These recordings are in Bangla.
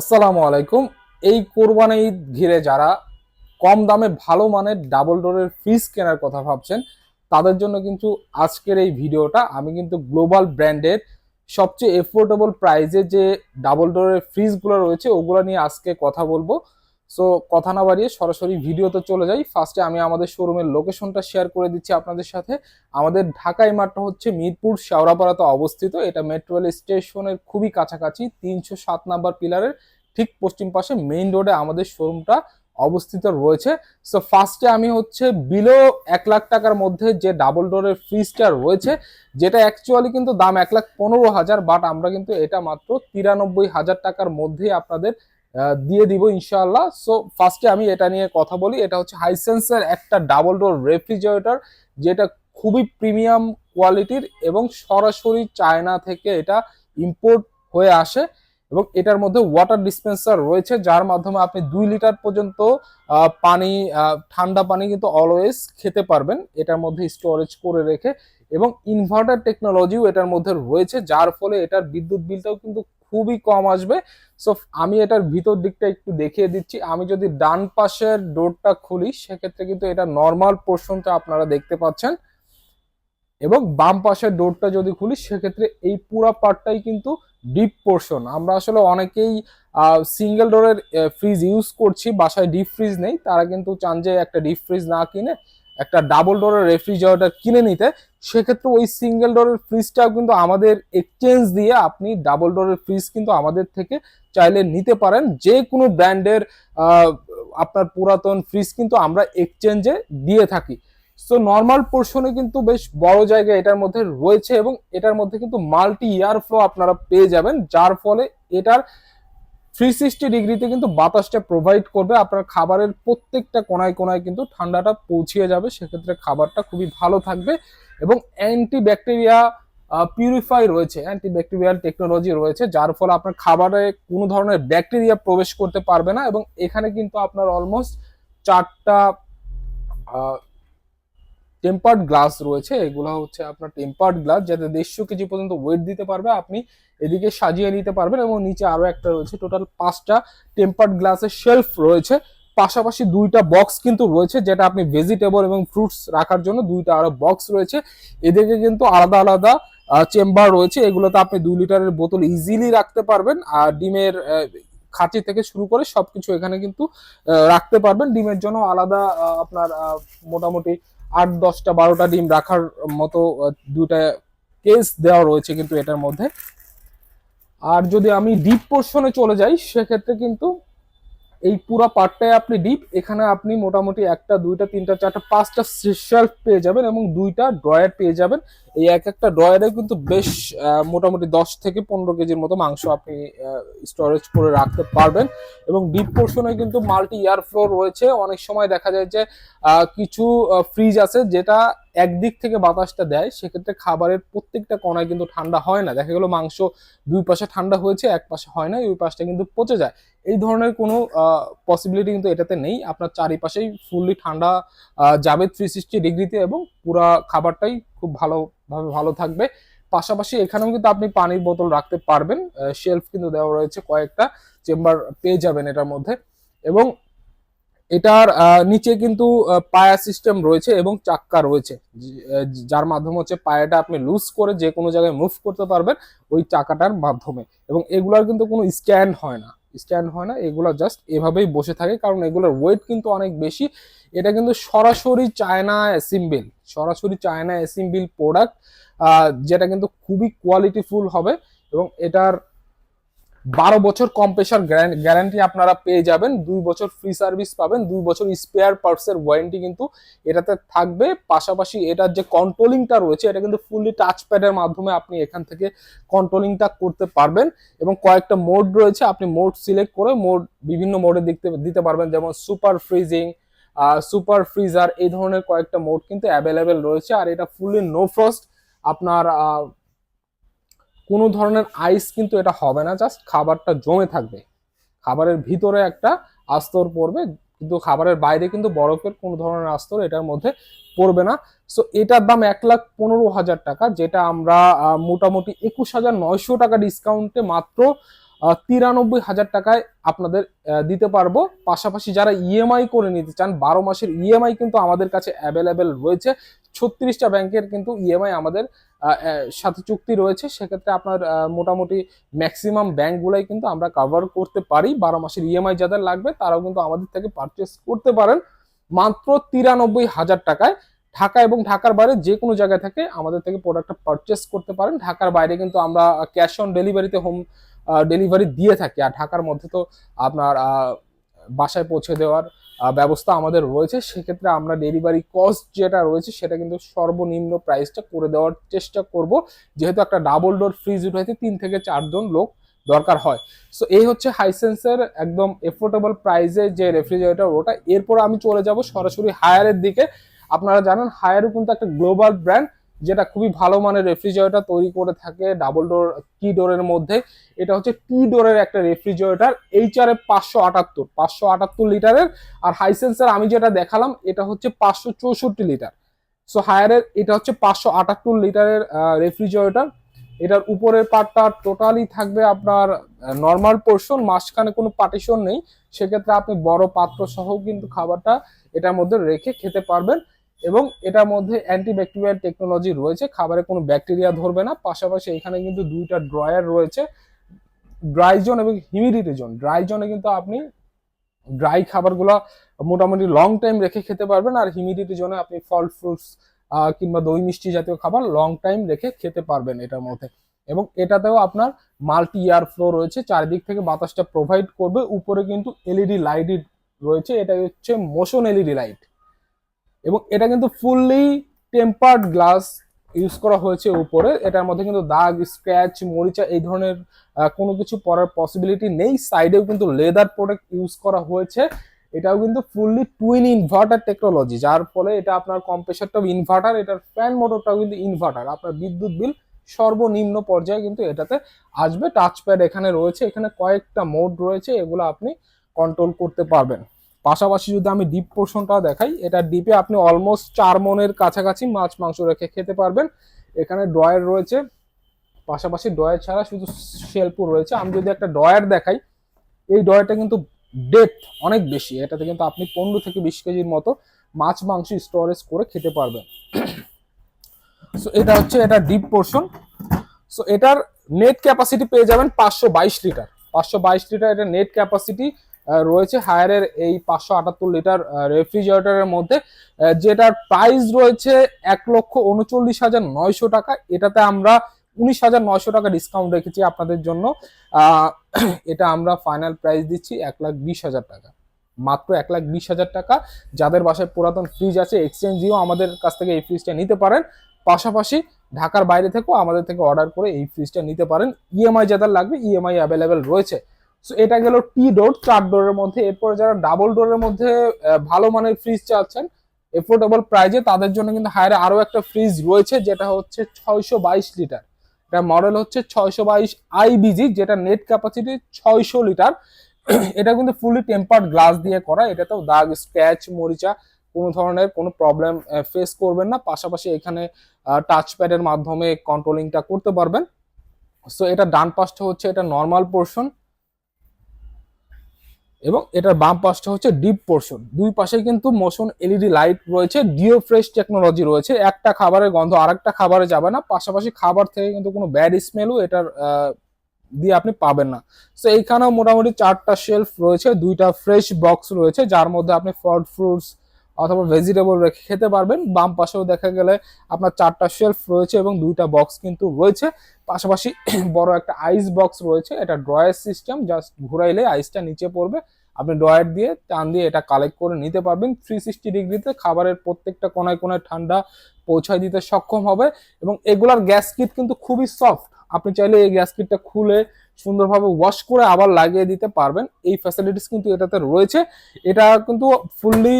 আসসালামু আলাইকুম। এই কোরবানি ঈদ ঘিরে যারা কম দামে ভালো মানের ডাবল ডোরের ফ্রিজ কেনার কথা ভাবছেন, তাদের জন্য কিন্তু আজকের এই ভিডিওটা। আমি কিন্তু গ্লোবাল ব্র্যান্ডের সবচেয়ে এফোর্ডেবল প্রাইজে যে ডাবল ডোরের ফ্রিজগুলো রয়েছে, ওগুলো নিয়ে আজকে কথা বলব। সো কথা না বাড়িয়ে সরাসরি ভিডিওতে চলে যাই। ফার্স্টে আমি আমাদের শোরুমের লোকেশনটা শেয়ার করে দিচ্ছি আপনাদের সাথে। আমাদের ঢাকা এই মাঠটা হচ্ছে মিরপুর শেওড়াপাড়াতে অবস্থিত। এটা মেট্রো রেল স্টেশনের খুবই কাছাকাছি, তিনশো সাত নাম্বার পিলারের ঠিক পশ্চিম পাশে মেইন রোডে আমাদের শোরুমটা অবস্থিত রয়েছে। সো ফার্স্টে আমি হচ্ছে বিলো এক লাখ টাকার মধ্যে যে ডাবল ডোরের ফ্রিজটা রয়েছে, যেটা অ্যাকচুয়ালি কিন্তু দাম এক লাখ পনেরো হাজার বাট আমরা কিন্তু এটা মাত্র তিরানব্বই হাজার টাকার মধ্যেই আপনাদের দিয়ে দিব ইনশাআল্লাহ। সো ফার্স্টে আমি এটা নিয়ে কথা বলি। এটা হচ্ছে হাইসেন্সের একটা ডাবল ডোর রেফ্রিজারেটর যেটা খুবই প্রিমিয়াম কোয়ালিটির এবং সরাসরি চায়না থেকে এটা ইম্পোর্ট হয়ে আসে এবং এটার মধ্যে ওয়াটার ডিসপেন্সার রয়েছে, যার মাধ্যমে আপনি দুই লিটার পর্যন্ত পানি ঠান্ডা পানি কিন্তু অলওয়েজ খেতে পারবেন। এটার মধ্যে স্টোরেজ করে রেখে এবং ইনভার্টার টেকনোলজিও এটার মধ্যে রয়েছে, যার ফলে এটার বিদ্যুৎ বিলটাও কিন্তু খুবই কম আসবে। সো আমি এটার ভিতর দিকটা একটু দেখিয়ে দিচ্ছি। আমি যদি ডান পাশের ডোরটা খুলি, সেক্ষেত্রে কিন্তু এটা নর্মাল পোর্শনটা আপনারা দেখতে পাচ্ছেন। এবং বাম পাশের ডোরটা যদি খুলি, সেক্ষেত্রে এই পুরো পার্টটাই কিন্তু ডিপ পোর্শন আমরা আসলে অনেকেই সিঙ্গেল ডোরের ফ্রিজ ইউজ করছি, বাসায় ডিপ ফ্রিজ নেই। তারা কিন্তু চান যে একটা ডিপ ফ্রিজ না কিনে একটা ডাবল ডোরের রেফ্রিজারেটর কিনে নিতে, সেক্ষেত্রে ওই সিঙ্গেল ডোরের ফ্রিজটাও কিন্তু আমাদের এক্সচেঞ্জ দিয়ে আপনি ডাবল ডোরের ফ্রিজ কিন্তু আমাদের থেকে চাইলে নিতে পারেন। যে কোনো ব্র্যান্ডের আপনার পুরাতন ফ্রিজ কিন্তু আমরা এক্সচেঞ্জে দিয়ে থাকি। সো নর্মাল পোর্শনে কিন্তু বেশ বড় জায়গা এটার মধ্যে রয়েছে এবং এটার মধ্যে কিন্তু মাল্টি ইয়ার ফ্লো আপনারা পেয়ে যাবেন, যার ফলে এটার থ্রি সিক্সটি ডিগ্রিতে কিন্তু বাতাসটা প্রোভাইড করবে। আপনার খাবারের প্রত্যেকটা কোনায় কোনায় কিন্তু ঠান্ডাটা পৌঁছিয়ে যাবে। সেক্ষেত্রে খাবারটা খুবই ভালো থাকবে এবং অ্যান্টি ব্যাকটেরিয়া পিউরিফাই রয়েছে। অ্যান্টি ব্যাকটেরিয়াল টেকনোলজি রয়েছে, যার ফলে আপনার খাবারে কোনো ধরনের ব্যাকটেরিয়া প্রবেশ করতে পারবে না এবং এখানে কিন্তু আপনার অলমোস্ট চারটা টেম্পার্ড গ্লাস রয়েছে, এগুলো হচ্ছে আপনার টেম্পার্ড গ্লাস যাতে দেড়শো কেজি পর্যন্ত ওয়েট দিতে পারবে, আপনি এদিকে সাজিয়ে নিতে পারবেন এবং নিচে আরও একটা রয়েছে টোটাল পাঁচটা টেম্পার্ড গ্লাসের শেলফ রয়েছে, পাশাপাশি দুইটা বক্স কিন্তু রয়েছে, যেটা আপনি ভেজিটেবল এবং ফ্রুটস রাখার জন্য দুইটা আরও বক্স রয়েছে এদিকে কিন্তু আলাদা আলাদা চেম্বার রয়েছে, এগুলোতে আপনি দুই লিটারের বোতল ইজিলি রাখতে পারবেন, আর ডিমের খাঁচি থেকে শুরু করে সবকিছু এখানে কিন্তু রাখতে পারবেন, ডিমের জন্য আলাদা আপনার মোটামুটি আট, দশটা, বারোটা ডিম রাখার মতো দুটা কেস দেওয়া রয়েছে কিন্তু এটার মধ্যে। আর যদি আমি ডিপ পোর্শনে চলে যাই, সেক্ষেত্রে কিন্তু এই পুরো পার্টটায় আপনি ডিপ এখানে আপনি মোটামুটি একটা, দুইটা, তিনটা, চারটা, পাঁচটা শেলফ পেয়ে যাবেন এবং দুইটা ড্রয়ার পেয়ে যাবেন। এই এক একটা ড্রয়ারে কিন্তু বেশ মোটামুটি দশ থেকে পনেরো কেজির মতো মাংস আপনি স্টোরেজ করে রাখতে পারবেন। এবং ডিপ পোর্শনে কিন্তু মাল্টি ইয়ার ফ্লো রয়েছে। অনেক সময় দেখা যায় যে কিছু ফ্রিজ আছে যেটা একদিক থেকে বাতাসটা দেয়, সেক্ষেত্রে খাবারের প্রত্যেকটা কণায় কিন্তু ঠান্ডা হয় না। দেখা গেলো মাংস দুই পাশে ঠান্ডা হয়েছে, এক পাশে হয় না ওই পাশটা কিন্তু পচে যায়। এই ধরনের কোনো পসিবিলিটি কিন্তু এটাতে নেই। আপনার চারিপাশেই ফুললি ঠান্ডা যাবে থ্রি সিক্সটি ডিগ্রিতে এবং পুরা খাবারটাই খুব ভালোভাবে ভালো থাকবে। পাশাপাশি এখানেও কিন্তু আপনি পানির বোতল রাখতে পারবেন। শেলফ কিন্তু দেওয়া রয়েছে কয়েকটা চেম্বার পেয়ে যাবেন এটার মধ্যে। এবং এটার নিচে কিন্তু পায়া সিস্টেম রয়েছে এবং চাক্কা রয়েছে। যার মাধ্যমে হচ্ছে পায়াটা আপনি লুজ করে যে কোনো জায়গায় মুভ করতে পারবেন ওই চাকাটার মাধ্যমে। এবং এগুলার কিন্তু কোনো স্ট্যান্ড হয় না। স্ট্যান্ড হয় না, এগুলো জাস্ট এভাবেই বসে থাকে, কারণ এগুলোর ওয়েট কিন্তু অনেক বেশি। এটা কিন্তু সরাসরি চায়না অ্যাসিম্বিল সরাসরি চায়না অ্যাসিম্বিল প্রোডাক্ট যেটা কিন্তু খুবই কোয়ালিটিফুল হবে এবং এটার বারো বছর কম্প্রেসার গ্যারান্টি আপনারা পেয়ে যাবেন। দুই বছর ফ্রি সার্ভিস পাবেন। দুই বছর স্পেয়ার পার্টসের ওয়ারেন্টি কিন্তু এটাতে থাকবে। পাশাপাশি এটার যে কন্ট্রোলিংটা রয়েছে, এটা কিন্তু ফুললি টাচ প্যাডের মাধ্যমে আপনি এখান থেকে কন্ট্রোলিংটা করতে পারবেন। এবং কয়েকটা মোড রয়েছে, আপনি মোড সিলেক্ট করে মোড বিভিন্ন মোডে দেখতে, দিতে পারবেন। যেমন সুপার ফ্রিজিং সুপার ফ্রিজার এই ধরনের কয়েকটা মোড কিন্তু অ্যাভেলেবেল রয়েছে। আর এটা ফুললি নো ফ্রস্ট আপনার কোনো ধরনের আইস কিন্তু এটা হবে না জাস্ট খাবারটা জমে থাকবে। খাবারের ভিতরে একটা আস্তর পড়বে কিন্তু খাবারের বাইরে কিন্তু বরফের কোনো ধরনের আস্তর এটার মধ্যে পড়বে না। সো এটার দাম এক লাখ পনেরো হাজার টাকা যেটা আমরা মোটামুটি একুশ হাজার নয়শো টাকা ডিসকাউন্টে মাত্র তিরানব্বই হাজার টাকায় আপনাদের দিতে পারব। পাশাপাশি যারা ইএমআই করে নিতে চান বারো মাসের ইএমআই কিন্তু আমাদের কাছে অ্যাভেলেবেল রয়েছে। ছত্রিশটা ব্যাংকের কিন্তু ইএমআই আমাদের আহ, আহ, সাথে চুক্তি রয়েছে, সেক্ষেত্রে আপনার মোটামুটি ম্যাক্সিমাম ব্যাংকগুলাই কিন্তু আমরা কভার করতে পারি। বারো মাসের ইএমআই যাদের লাগবে, তারাও কিন্তু আমাদের থেকে পারচেস করতে পারেন। মাত্র তিরানব্বই হাজার টাকায় ঢাকা এবং ঢাকার বাইরে যে কোনো জায়গায় থেকে আমাদের থেকে প্রোডাক্টটা পারচেস করতে পারেন। ঢাকার বাইরে কিন্তু আমরা ক্যাশ অন ডেলিভারিতে হোম ডেলিভারি দিয়ে থাকি। আর ঢাকার মধ্যে তো আপনার বাসায় পৌঁছে দেওয়ার ব্যবস্থা আমাদের রয়েছে, সেক্ষেত্রে আমরা ডেলিভারি কস্ট যেটা রয়েছে সেটা কিন্তু সর্বনিম্ন প্রাইসটা করে দেওয়ার চেষ্টা করব। যেহেতু একটা ডাবল ডোর ফ্রিজ উঠাইতে তিন থেকে চারজন লোক দরকার হয়। সো এই হচ্ছে হাইসেন্সের একদম এফোর্ডেবল প্রাইসে যে রেফ্রিজারেটর ওটা। এরপর আমি চলে যাব সরাসরি হায়ারের দিকে। আপনারা জানেন হায়ারও কিন্তু একটা গ্লোবাল ব্র্যান্ড যেটা খুবই ভালো মানের রেফ্রিজারেটর তৈরি করে থাকে ডাবল ডোর কি ডোরের মধ্যে। এটা হচ্ছে টি ডোরের একটা রেফ্রিজারেটর এইচ আর এফ পাঁচশো আটাত্তর পাঁচশো আটাত্তর লিটারের। আর হাইসেন্সের আমি যেটা দেখালাম, এটা হচ্ছে পাঁচশো চৌষট্টি লিটার। সো হায়ারের এটা হচ্ছে পাঁচশো আটাত্তর লিটারের রেফ্রিজারেটর। এটার উপরের পার্টটা টোটালি থাকবে আপনার নর্মাল পোর্শন মাঝখানে কোনো পার্টিশন নেই। সেক্ষেত্রে আপনি বড় পাত্র সহ কিন্তু খাবারটা এটার মধ্যে রেখে খেতে পারবেন। এবং এটার মধ্যে অ্যান্টিব্যাকটেরিয়াল টেকনোলজি রয়েছে। খাবারে কোনো ব্যাকটেরিয়া ধরবে না। পাশাপাশি এখানে কিন্তু দুইটা ড্রয়ার রয়েছে। ড্রাই জোন এবং হিউমিডিটি জোন ড্রাই জোনে কিন্তু আপনি ড্রাই খাবারগুলো মোটামুটি লং টাইম রেখে খেতে পারবেন আর হিউমিডিটি জোনে আপনি ফল ফ্রুটস কিংবা দই, মিষ্টি জাতীয় খাবার লং টাইম রেখে খেতে পারবেন এটার মধ্যে। এবং এটাতেও আপনার মাল্টি ইয়ার ফ্লো রয়েছে। চারিদিক থেকে বাতাসটা প্রোভাইড করবে। উপরে কিন্তু এলইডি লাইট রয়েছে। এটা হচ্ছে মোশন এলইডি লাইট এবং এটা কিন্তু ফুললি টেম্পার্ড গ্লাস ইউজ করা হয়েছে উপরে। এটার মধ্যে কিন্তু দাগ স্ক্র্যাচ মরিচা এই ধরনের কোনো কিছু পরার পসিবিলিটি নেই। সাইডেও কিন্তু লেদার প্রোডাক্ট ইউজ করা হয়েছে। এটাও কিন্তু ফুললি টুইন ইনভার্টার টেকনোলজি যার ফলে এটা আপনার কম্প্রেসারটাও ইনভার্টার এটার ফ্যান মোটরটাও কিন্তু ইনভার্টার আপনার বিদ্যুৎ বিল সর্বনিম্ন পর্যায়ে কিন্তু এটাতে আসবে। টাচপ্যাড এখানে রয়েছে। এখানে কয়েকটা মোড রয়েছে, এগুলো আপনি কন্ট্রোল করতে পারবেন। পাশাপাশি যদি আমি ডিপ পোর্শনটা দেখাই, এটা ডিপে আপনি অলমোস্ট চার মনের কাছাকাছি মাছ, মাংস রেখে খেতে পারবেন। এখানে ড্রয়ার রয়েছে। পাশাপাশি ড্রয়ার ছাড়া শুধু শেলফও রয়েছে। আমি যদি একটা ড্রয়ার দেখাই, এই ড্রয়ারটা কিন্তু ডেপথ অনেক বেশি। এটাতে কিন্তু আপনি পনেরো থেকে বিশ কেজির মতো মাছ, মাংস স্টোরেজ করে খেতে পারবেন। সো এটা হচ্ছে এটা ডিপ পোর্শন সো এটার নেট ক্যাপাসিটি পেয়ে যাবেন পাঁচশো বাইশ লিটার। পাঁচশো বাইশ লিটার এটা নেট ক্যাপাসিটি রয়েছে হায়ারের এই পাঁচশো আটাত্তর লিটার রেফ্রিজারেটরের মধ্যে যেটার প্রাইস রয়েছে এক লক্ষ উনচল্লিশ হাজার নয়শো টাকা। এটাতে আমরা উনিশ হাজার নয়শো টাকা ডিসকাউন্ট রেখেছি আপনাদের জন্য। এটা আমরা ফাইনাল প্রাইস দিচ্ছি এক লাখ বিশ হাজার টাকা। মাত্র এক লাখ বিশ হাজার টাকা। যাদের বাসায় পুরাতন ফ্রিজ আছে এক্সচেঞ্জ দিয়েও আমাদের কাছ থেকে এই ফ্রিজটা নিতে পারেন। পাশাপাশি ঢাকার বাইরে থেকেও আমাদের থেকে অর্ডার করে এই ফ্রিজটা নিতে পারেন। ইএমআই যাদের লাগবে ইএমআই অ্যাভেলেবেল রয়েছে। সো এটা গেল টি ডোর চার ডোরের মধ্যে। এরপর যারা ডাবল ডোরের মধ্যে ভালো মানের ফ্রিজ চাচ্ছেন এফোর্ডেবল প্রাইজে তাদের জন্য কিন্তু হায়ারে আরও একটা ফ্রিজ রয়েছে, যেটা হচ্ছে ছয়শো বাইশ লিটার এটা মডেল হচ্ছে ছয়শো বাইশ আইবিজি যেটা নেট ক্যাপাসিটি ছয়শো লিটার এটা কিন্তু ফুলি টেম্পার্ড গ্লাস দিয়ে করা। এটাতেও দাগ স্ক্র্যাচ মরিচা, কোনো ধরনের কোনো প্রবলেম ফেস করবেন না। পাশাপাশি এখানে টাচ প্যাডের মাধ্যমে কন্ট্রোলিংটা করতে পারবেন। সো এটা ডান পাশটা হচ্ছে এটা নর্মাল পোর্শন এবং এটার বাম পাশটা হচ্ছে ডিপ পোর্শন দুই পাশে কিন্তু মোশন এলইডি লাইট রয়েছে ডিও ফ্রেশ টেকনোলজি রয়েছে। একটা খাবারের গন্ধ আর একটা খাবারে যাবে না, পাশাপাশি খাবার থেকে কিন্তু কোনো ব্যাড স্মেলও এটার দিয়ে আপনি পাবেন না। তো এইখানেও মোটামুটি চারটা শেলফ রয়েছে, দুইটা ফ্রেশ বক্স রয়েছে, যার মধ্যে আপনি ফল ফ্রুটস অথবা ভেজিটেবল রেখে খেতে পারবেন। বাম পাশেও দেখা গেলে আপনার চারটা শেলফ রয়েছে এবং দুইটা বক্স কিন্তু রয়েছে। পাশাপাশি বড় একটা আইস বক্স রয়েছে। এটা ড্রয়ার সিস্টেম জাস্ট ঘুরাইলে আইসটা নিচে পড়বে। আপনি ড্রয়ার দিয়ে, টান দিয়ে এটা কালেক্ট করে নিতে পারবেন। থ্রি সিক্সটি ডিগ্রিতে খাবারের প্রত্যেকটা কোনায় কোনায় ঠান্ডা পৌঁছায় দিতে সক্ষম হবে। এবং এগুলার গ্যাস কিট কিন্তু খুবই সফট আপনি চাইলে এই গ্যাস কিটটা খুলে সুন্দরভাবে ওয়াশ করে আবার লাগিয়ে দিতে পারবেন। এই ফ্যাসিলিটিস কিন্তু এটাতে রয়েছে। এটা কিন্তু ফুললি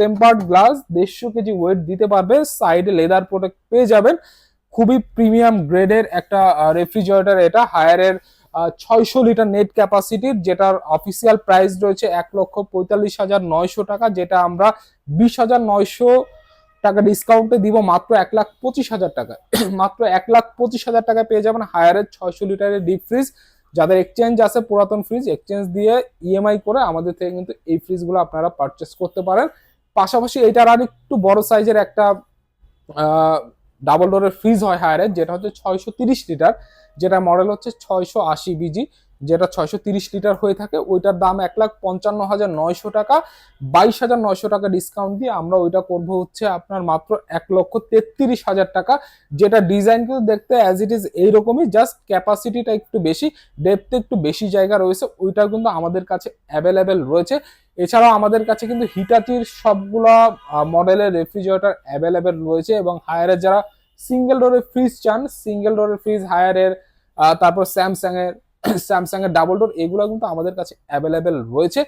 টেম্পার্ড গ্লাস দেড়শো কেজি ওয়েট দিতে পারবে। সাইডে লেদার প্রোডাক্ট পেয়ে যাবেন। খুবই প্রিমিয়াম গ্রেডের একটা রেফ্রিজারেটর এটা। হায়ারের ছয়শো লিটার নেট ক্যাপাসিটির যেটার অফিসিয়াল প্রাইস রয়েছে এক লক্ষ পঁয়তাল্লিশ হাজার নয়শো টাকা, যেটা আমরা বিশ হাজার নয়শো টাকা ডিসকাউন্টে দিব মাত্র এক লাখ পঁচিশ হাজার টাকা মাত্র এক লাখ পঁচিশ হাজার টাকা পেয়ে যাবেন হায়ারের ছয়শো লিটারের ডিপ ফ্রিজ যাদের এক্সচেঞ্জ আছে, পুরাতন ফ্রিজ এক্সচেঞ্জ দিয়ে ইএমআই করে আমাদের থেকে কিন্তু এই ফ্রিজগুলো আপনারা পারচেস করতে পারেন। পাশাপাশি এটার আর একটু বড় সাইজের একটা ডাবল ডোরের ফ্রিজ হয় হায়ারের যেটা হচ্ছে ছয়শো তিরিশ লিটার যেটা মডেল হচ্ছে ছয়শো আশি বিজি যেটা ছয়শো তিরিশ লিটার হয়ে থাকে, ওইটার দাম এক লাখ পঞ্চান্ন হাজার নয়শো টাকা। বাইশ হাজার নয়শো টাকা ডিসকাউন্ট দিয়ে আমরা ওইটা করব হচ্ছে আপনার মাত্র এক লক্ষ তেত্রিশ হাজার টাকা। যেটা ডিজাইন কিন্তু দেখতে অ্যাজ ইট ইজ এইরকমই জাস্ট ক্যাপাসিটিটা একটু বেশি ডেপথে একটু বেশি জায়গা রয়েছে ওইটা কিন্তু আমাদের কাছে অ্যাভেলেবেল রয়েছে। এছাড়াও আমাদের কাছে কিন্তু হিটাচির সবগুলা মডেলের রেফ্রিজারেটর অ্যাভেলেবেল রয়েছে এবং হায়ারের যারা সিঙ্গেল ডোরের ফ্রিজ চান সিঙ্গেল ডোরের ফ্রিজ হায়ারের তারপর স্যামসাং এর স্যামসাং এর ডাবল ডোর এগুলো কিন্তু আমাদের কাছে অ্যাভেলেবেল রয়েছে।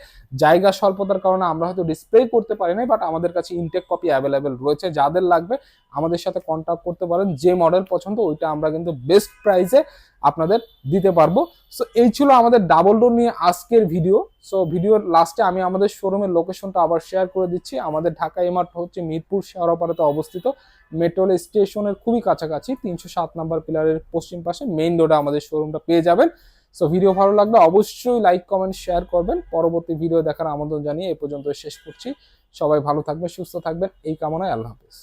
জায়গা স্বল্পতার কারণে আমরা হয়তো ডিসপ্লে করতে পারি না বাট আমাদের কাছে ইনটেক কপি অ্যাভেলেবেল রয়েছে। যাদের লাগবে, আমাদের সাথে কন্ট্যাক্ট করতে পারেন। যে মডেল পছন্দ, ওইটা আমরা কিন্তু বেস্ট প্রাইসে আপনাদের দিতে পারব। সো এই ছিল আমাদের ডাবল ডোর নিয়ে আজকের ভিডিও সো ভিডিওর লাস্টে আমি আমাদের শোরুমের লোকেশনটা আবার শেয়ার করে দিচ্ছি। আমাদের ঢাকা এমার্ট হচ্ছে মিরপুর শেয়ারপাড়াতে অবস্থিত। মেট্রো রেল স্টেশনের খুবই কাছাকাছি, তিনশো সাত নাম্বার পিলারের পশ্চিম পাশে মেইন রোডে আমাদের শোরুমটা পেয়ে যাবেন। সো ভিডিও ভালো লাগলে অবশ্যই লাইক কমেন্ট শেয়ার করবেন। পরবর্তী ভিডিও দেখার আমন্ত্রণ জানিয়ে এ পর্যন্ত শেষ করছি। সবাই ভালো থাকবেন, সুস্থ থাকবেন। এই কামনায় আল্লাহ হাফিজ।